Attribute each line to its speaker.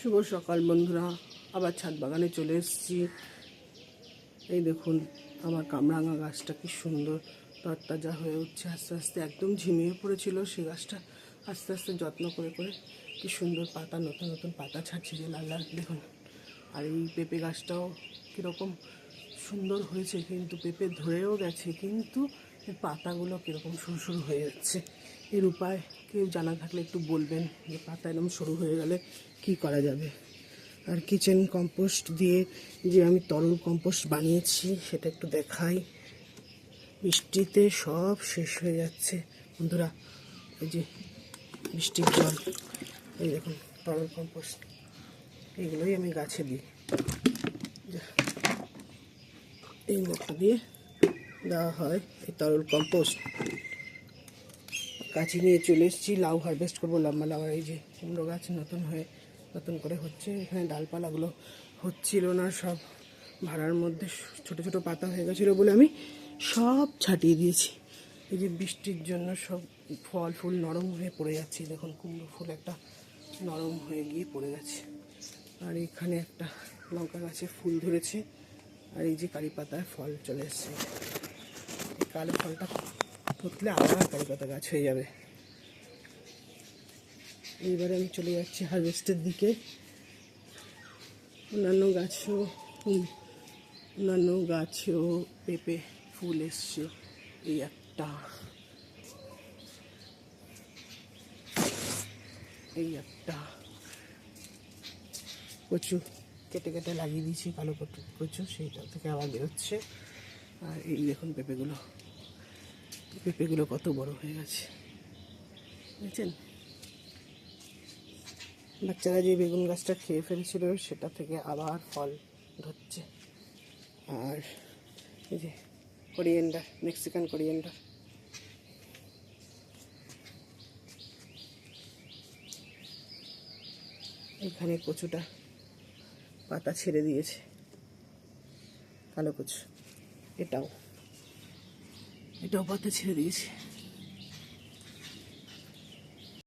Speaker 1: শুভ সকাল, বন্ধুরা। আবার ছাদ বাগানে চলে এসেছি। এই দেখুন, আমার কামরাঙা গাছটা কি সুন্দর। তরতাজা হয়ে উঠছে আস্তে আস্তে, একদম ঝিমিয়ে পড়েছিল সেই গাছটা। আস্তে আস্তে যত্ন করে করে কি সুন্দর পাতা, নতুন নতুন পাতা ছাড়ছে যে লাল লাল, দেখুন। আর এই পেঁপে গাছটাও কীরকম সুন্দর হয়েছে, কিন্তু পেঁপে ধরেও গেছে, কিন্তু এর পাতাগুলো কীরকম সরু সরু হয়ে যাচ্ছে। এর উপায় কেউ জানা থাকলে একটু বলবেন যে পাতা এরকম সরু হয়ে গেলে কি করা যাবে। আর কিচেন কম্পোস্ট দিয়ে যে আমি তরল কম্পোস্ট বানিয়েছি সেটা একটু দেখাই। বৃষ্টিতে সব শেষ হয়ে যাচ্ছে। বন্ধুরা, এই যে বৃষ্টির জল, এই দেখুন তরল কম্পোস্ট এগুলোই আমি গাছে দিই। এই মতো দিয়ে দেওয়া হয়, এই তরল কম্পোস্ট কাছে নিয়ে চলে এসেছি, লাউ হারভেস্ট করব, লম্বা লাউ, এই যে কুমড়ো গাছ নতুন হয়ে, নতুন করে হচ্ছে, এখানে ডালপালাগুলো হচ্ছিল না, সব ভাড়ার মধ্যে ছোট ছোট পাতা হয়ে গেছিল বলে আমি সব ছাটিয়ে দিয়েছি। এই যে বৃষ্টির জন্য সব ফল ফুল নরম হয়ে পড়ে যাচ্ছে, দেখুন কুমড়ো ফুল একটা নরম হয়ে গিয়ে পড়ে গেছে। আর এখানে একটা লঙ্কা গাছে ফুল ধরেছে, আর এই যে কারি পাতায় ফল চলে এসছে। কালো ফলটা ফুটলে আবার কলকাতা গাছ হয়ে যাবে। এইবারে আমি চলে যাচ্ছি হারভেস্টের দিকে। অন্যান্য গাছও উম, অন্যান্য গাছেও পেঁপে ফুল এসছে এই একটা। এই একটা। কচু কেটে কেটে লাগিয়ে দিয়েছি কালো কচু কচু সেইটা থেকে আবার বেরোচ্ছে। আর এই দেখুন পেঁপেগুলো। পেঁপেগুলো কত বড় হয়ে গেছে। বুঝছেন? বাচ্চারা যে বেগুন গাছটা খেয়ে ফেলেছিল, সেটা থেকে আবার ফল ধরছে। আর এই যে কোরিয়েন্ডার মেক্সিকান কোরিয়েন্ডার এখানে কচুটা পাতা ছেড়ে দিয়েছে। কালো কচু, এটাও। এটাও পাতা ছেড়ে দিয়েছে।